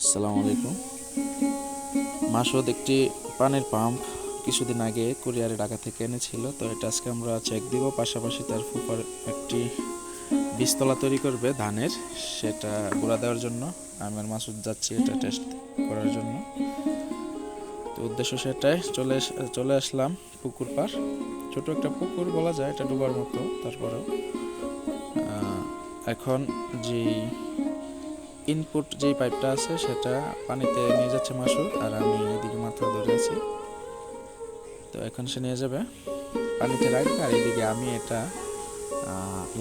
আসসালামু আলাইকুম। মাসুদ, একটি পানির পাম্প কিছুদিন আগে কুরিয়ারে ঢাকা থেকে এনেছিল, তো এটা আজকে আমরা চেক দিব। পাশাপাশি তার ফুপার একটি বীজতলা তৈরি করবে ধানের, সেটা গুঁড়া দেওয়ার জন্য। আমি আর মাসুদ যাচ্ছি এটা টেস্ট করার জন্য। তো উদ্দেশ্য সেটাই, চলে চলে আসলাম পুকুর পার ছোট একটা পুকুর বলা যায়, এটা ডুবার মতো, তারপরেও। এখন যেই ইনপুট যেই পাইপটা আছে সেটা পানিতে নিয়ে যাচ্ছে মাসুদ আর আমি এদিকে মাথা ধরে আছি। তো এখন সে নিয়ে যাবে পানিতে রাখবে, আর এদিকে আমি এটা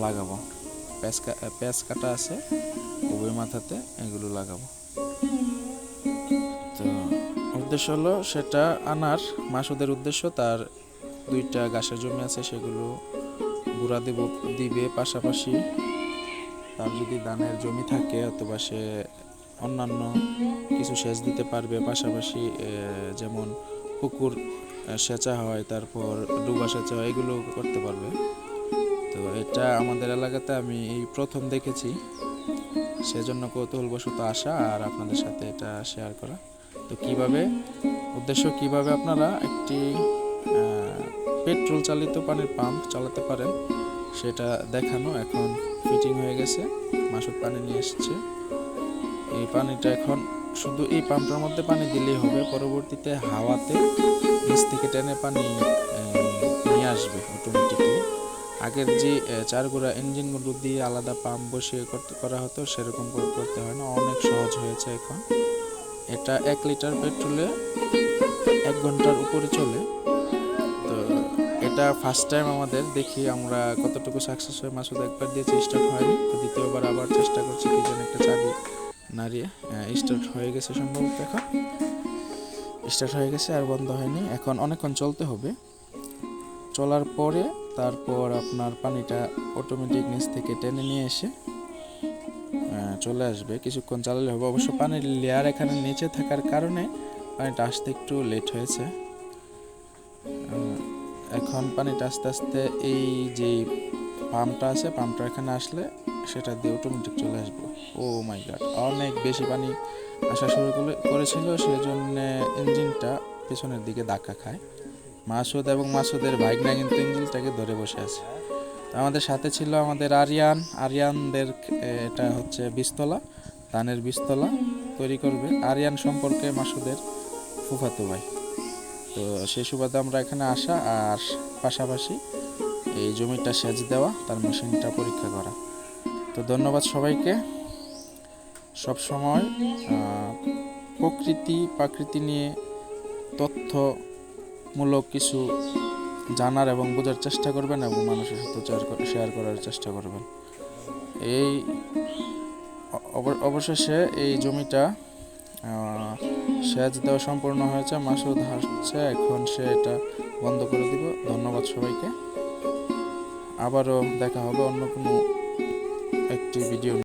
লাগাবো। প্যাঁচ কাটা আছে উভয় মাথাতে, এগুলো লাগাবো। তো উদ্দেশ্য হলো সেটা আনার, মাসুদের উদ্দেশ্য, তার দুইটা গাছের জমি আছে সেগুলো গুঁড়া দেব, দিবে পাশাপাশি তার যদি ধানের জমি থাকে অথবা সে অন্যান্য কিছু সেচ দিতে পারবে, পাশাপাশি যেমন পুকুর সেচা হয়, তারপর ডুবা সেচা হয় এগুলো করতে পারবে। তো এটা আমাদের এলাকাতে আমি এই প্রথম দেখেছি। সেজন্য কৌতূহলবশত আসা আর আপনাদের সাথে এটা শেয়ার করা। তো কীভাবে, উদ্দেশ্য কীভাবে আপনারা একটি পেট্রোল চালিত পানির পাম্প চালাতে পারেন? সেটা দেখানো এখন ফিটিং হয়ে গেছে। মাসুদ পানি নিয়ে এসেছে। এই পানিটা এখন শুধু এই পাম্পটার মধ্যে পানি দিলেই হবে, পরবর্তীতে হাওয়াতে নিচ থেকে টেনে পানি নিয়ে আসবে অটোমেটিকলি আগের যে চারগোড়া ইঞ্জিনগুলো দিয়ে আলাদা পাম্প বসিয়ে করতে, করা হতো, সেরকম করে করতে হয় না, অনেক সহজ হয়েছে এখন। এটা এক লিটার পেট্রোলে এক ঘণ্টার উপরে চলে। এটা ফার্স্ট টাইম আমাদের, দেখি আমরা কতটুকু সাকসেস হয়। মাসুদ একবার দিয়েছে স্টার্ট হয়নি, তো দ্বিতীয়বার আবার চেষ্টা করছি কি যেন একটা চাবি নাড়িয়ে স্টার্ট হয়ে গেছে সম্ভবত এখন। স্টার্ট হয়ে গেছে, আর বন্ধ হয়নি। এখন অনেকক্ষণ চলতে হবে। চলার পরে তারপর আপনার পানিটা অটোমেটিক নিচ থেকে টেনে নিয়ে এসে চলে আসবে। কিছুক্ষণ চালালে হবে। অবশ্য পানির লেয়ার এখানে নিচে থাকার কারণে পানিটা আসতে একটু লেট হয়েছে। এখন পানিটা আস্তে আস্তে এই যে পাম্পটা আছে, পাম্পটা এখানে আসলে সেটা দিয়ে অটোমেটিক চলে আসবে। ও মাই গড অনেক বেশি পানি আসা শুরু করে- করেছিল, সেজন্য ইঞ্জিনটা পেছনের দিকে ধাক্কা খায়। মাসুদ এবং মাসুদের ভাইগনা কিন্তু ইঞ্জিনটাকে ধরে বসে আছে। আমাদের সাথে ছিল আমাদের আরিয়ান। আরিয়ানদের এটা হচ্ছে বীজতলা ধানের বীজতলা তৈরি করবে। আরিয়ান সম্পর্কে মাসুদের ফুফাতো ভাই। তো সেই সুবাদে আমরা এখানে আসা আর পাশাপাশি এই জমিটা সেচ দেওয়া, তার মেশিনটা পরীক্ষা করা। তো ধন্যবাদ সবাইকে। সব সময় প্রকৃতি, প্রাকৃতি নিয়ে তথ্যমূলক কিছু জানার এবং বোঝার চেষ্টা করবেন এবং মানুষের সাথে শেয়ার করার চেষ্টা করবেন। এই অব- অবশেষে এই জমিটা সেচ দেওয়া সম্পূর্ণ হয়েছে মাসুদ হাসছে এখন সে এটা বন্ধ করে দিব। ধন্যবাদ সবাইকে। আবারও দেখা হবে অন্য কোনো একটি ভিডিও